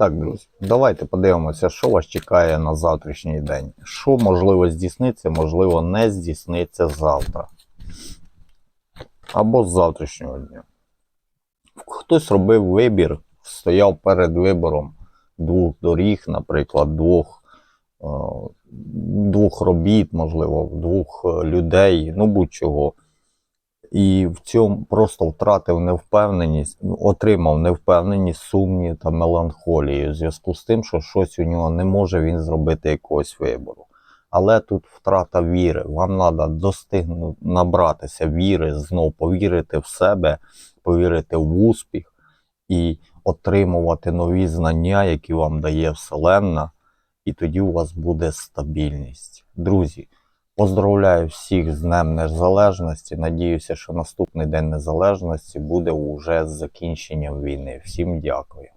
Так, друзі, давайте подивимося, що вас чекає на завтрашній день. Що можливо здійсниться, можливо, не здійсниться завтра. Або з завтрашнього дня. Хтось робив вибір, стояв перед вибором двох доріг, наприклад, двох, е, двох робіт, можливо, двох е, людей, ну будь-чого. І в цьому просто втратив невпевненість, ну, отримав невпевненість, сумні та меланхолії в зв'язку з тим, що щось у нього не може він зробити якогось вибору. Але тут втрата віри. Вам треба достигнути, набратися віри, знов повірити в себе, повірити в успіх і отримувати нові знання, які вам дає Вселенна, і тоді у вас буде стабільність. Друзі, поздравляю всіх з Днем Незалежності. Надіюся, що наступний День Незалежності буде уже з закінченням війни. Всім дякую.